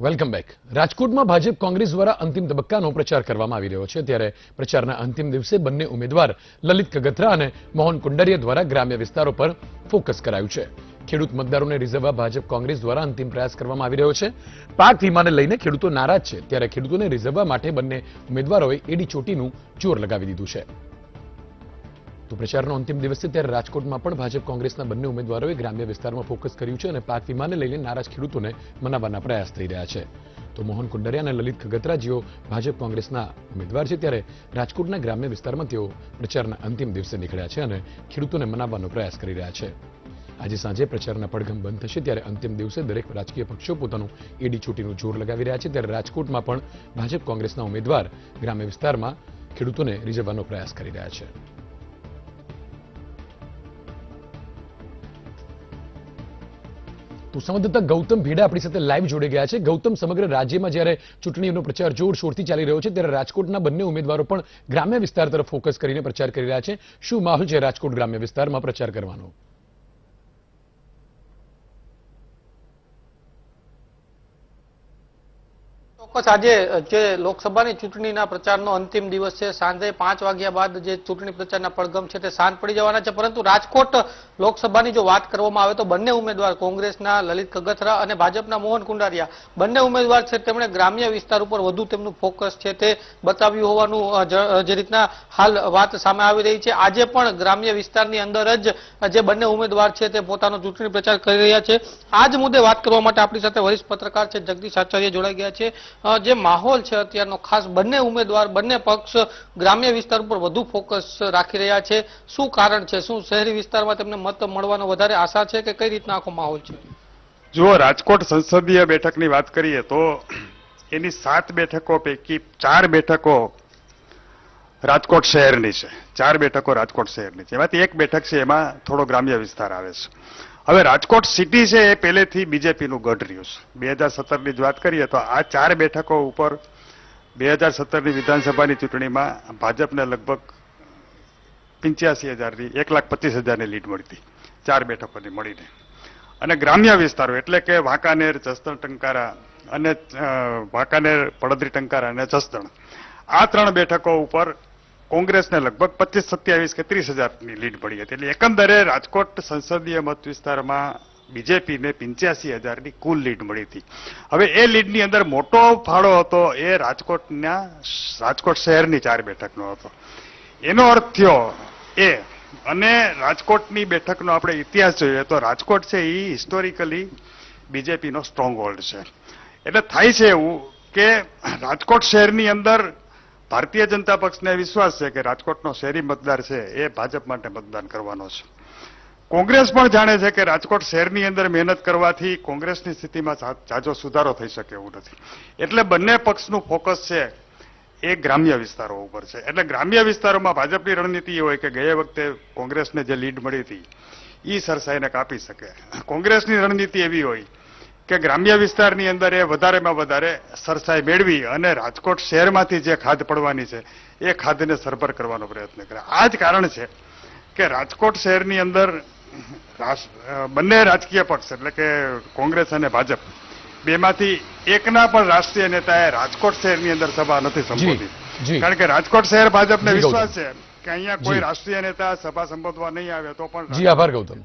Welcome back રાજકોટમાં ભાજપ કોંગ્રેસ દ્વારા અંતિમ તબક્કાનો પ્રચાર કરવામાં આવી રહ્યો છે. ત્યારે પ્રચારના અંતિમ દિવસે બંને ઉમેદવાર લલિત કગથરા અને મોહન કુંડારિયા દ્વારા ગ્રામ્ય વિસ્તારો પર ફોકસ કરાયું છે. ખેડૂત મતદારોને રીઝવવા ભાજપ કોંગ્રેસ દ્વારા અંતિમ પ્રયાસ કરવામાં આવી રહ્યો છે. પાક વીમાને લઈને ખેડૂતો નારાજ છે. ત્યારે ખેડૂતોને રીઝવવા માટે બંને ઉમેદવારોએ એડી ચોટીનું જોર લગાવી દીધું છે. તો પ્રચારનો અંતિમ દિવસ છે ત્યારે રાજકોટમાં પણ ભાજપ કોંગ્રેસના બંને ઉમેદવારોએ ગ્રામ્ય વિસ્તારમાં ફોકસ કર્યું છે અને પાક વીમાને લઈને નારાજ ખેડૂતોને મનાવવાના પ્રયાસ થઈ રહ્યા છે. તો મોહન કુંડરિયા અને લલિત ખગતરા જેઓ ભાજપ કોંગ્રેસના ઉમેદવાર છે ત્યારે રાજકોટના ગ્રામ્ય વિસ્તારમાં તેઓ પ્રચારના અંતિમ દિવસે નીકળ્યા છે અને ખેડૂતોને મનાવવાનો પ્રયાસ કરી રહ્યા છે. આજે સાંજે પ્રચારના પડઘમ બંધ થશે ત્યારે અંતિમ દિવસે દરેક રાજકીય પક્ષો પોતાનું એડી ચોટીનું જોર લગાવી રહ્યા છે ત્યારે રાજકોટમાં પણ ભાજપ કોંગ્રેસના ઉમેદવાર ગ્રામ્ય વિસ્તારમાં ખેડૂતોને રીઝવવાનો પ્રયાસ કરી રહ્યા છે. તો સંવાદદાતા ગૌતમ ભીડા આપણી સાથે લાઈવ જોડે ગયા છે. ગૌતમ સમગ્ર રાજ્યમાં જ્યારે ચૂંટણીનો પ્રચાર જોરશોરથી ચાલી રહ્યો છે, ત્યારે રાજકોટના બંને ઉમેદવારો પણ ગ્રામ્ય વિસ્તાર તરફ ફોકસ કરીને પ્રચાર કરી રહ્યા છે. શું માહોલ છે રાજકોટ ગ્રામ્ય વિસ્તારમાં પ્રચાર કરવાનો? ચોક્કસ આજે જે લોકસભાની ચૂંટણીના પ્રચારનો અંતિમ દિવસ છે, સાંજે પાંચ વાગ્યા બાદ જે ચૂંટણી પ્રચારના પડઘમ છે તે શાંત પડી જવાના છે, પરંતુ રાજકોટ લોકસભાની જો વાત કરવામાં આવે તો બંને ઉમેદવાર કોંગ્રેસના લલિત કગથરા અને ભાજપના મોહન કુંડારિયા. બંને ઉમેદવાર છે તેમણે ગ્રામ્ય વિસ્તાર ઉપર વધુ તેમનું ફોકસ છે તે બતાવ્યું હોવાનું જે રીતના હાલ વાત સામે આવી રહી છે. આજે પણ ગ્રામ્ય વિસ્તારની અંદર જ જે બંને ઉમેદવાર છે તે પોતાનો ચૂંટણી પ્રચાર કરી રહ્યા છે. આ જ મુદ્દે વાત કરવા માટે આપણી સાથે વરિષ્ઠ પત્રકાર છે, જગદીશ આચાર્ય જોડાઈ ગયા છે. જે માહોલ છે અત્યારનો, ખાસ બંને ઉમેદવાર, બંને પક્ષ ગ્રામ્ય વિસ્તાર ઉપર વધુ ફોકસ રાખી રહ્યા છે. શું કારણ છે? શું શહેરી વિસ્તારમાં તેમને મત મળવાનો વધારે આશા છે કે કઈ રીતના આખો માહોલ છે? જુઓ, રાજકોટ સંસદીય બેઠકની વાત કરીએ તો એની સાત બેઠકો પૈકી ચાર બેઠકો રાજકોટ શહેરની છે. ચાર બેઠકો રાજકોટ શહેરની છે. એમાંથી એક બેઠક છે, એમાં થોડો ગ્રામ્ય વિસ્તાર આવે છે. હવે રાજકોટ સિટી છે એ પહેલેથી બીજેપીનું ગઢ રહ્યું છે. બે હજાર સત્તરની જ વાત કરીએ તો આ ચાર બેઠકો ઉપર બે હજાર સત્તરની વિધાનસભાની ચૂંટણીમાં ભાજપને લગભગ પંચ્યાસી હજારની, એક લાખ પચીસ હજારની લીડ મળતી. ચાર બેઠકોની મળીને. અને ગ્રામ્ય વિસ્તારો એટલે કે વાંકાનેર, જસદણ, ટંકારા અને વાંકાનેર, પડદરી, ટંકારા અને જસદણ. આ ત્રણ બેઠકો ઉપર કોંગ્રેસને લગભગ પચીસ સત્યાવીસ કે ત્રીસ હજારની લીડ મળી હતી. એટલે એકંદરે રાજકોટ સંસદીય મત વિસ્તારમાં બીજેપીને પિંચ્યાસી હજારની કુલ લીડ મળી હતી. હવે એ લીડની અંદર મોટો ફાળો હતો એ રાજકોટના રાજકોટ શહેરની ચાર બેઠકનો હતો. એનો અર્થ થયો એ, અને રાજકોટની બેઠકનો આપણે ઇતિહાસ જોઈએ તો રાજકોટ છે એ હિસ્ટોરિકલી બીજેપીનો સ્ટ્રોંગ હોલ્ડ છે. એટલે થાય છે એવું કે રાજકોટ શહેરની અંદર ભારતીય જનતા પક્ષને વિશ્વાસ છે કે રાજકોટનો શહેરી મતદાર છે એ ભાજપ માટે મતદાન કરવાનો છે. કોંગ્રેસ પણ જાણે છે કે રાજકોટ શહેરની અંદર મહેનત કરવાથી કોંગ્રેસની સ્થિતિમાં જાજો સુધારો થઈ શકે એવું નથી. એટલે બંને પક્ષનું ફોકસ છે એ ગ્રામ્ય વિસ્તારો ઉપર છે. એટલે ગ્રામ્ય વિસ્તારોમાં ભાજપની રણનીતિ હોય કે ગયા વખતે કોંગ્રેસને જે લીડ મળી હતી એ સરસાઈને કાપી શકે. કોંગ્રેસની રણનીતિ એવી હોય કે ગ્રામ્ય વિસ્તારની અંદર એ વધારેમાં વધારે સરસાઈ મેળવી અને રાજકોટ શહેરમાંથી જે ખાદ પડવાની છે એ ખાદને સરભર કરવાનો પ્રયત્ન કરે આ જ કારણ છે કે રાજકોટ શહેરની અંદર બંને રાજકીય પક્ષ એટલે કે કોંગ્રેસ અને ભાજપ બેમાંથી એકના પણ રાષ્ટ્રીય નેતાએ રાજકોટ શહેરની અંદર સભા નથી સંબોધી. કારણ કે રાજકોટ શહેર ભાજપને. વિશ્વાસ છે કે અહીંયા કોઈ રાષ્ટ્રીય નેતા સભા સંબોધવા નહીં આવે તો પણ જી આભાર ગૌતમ.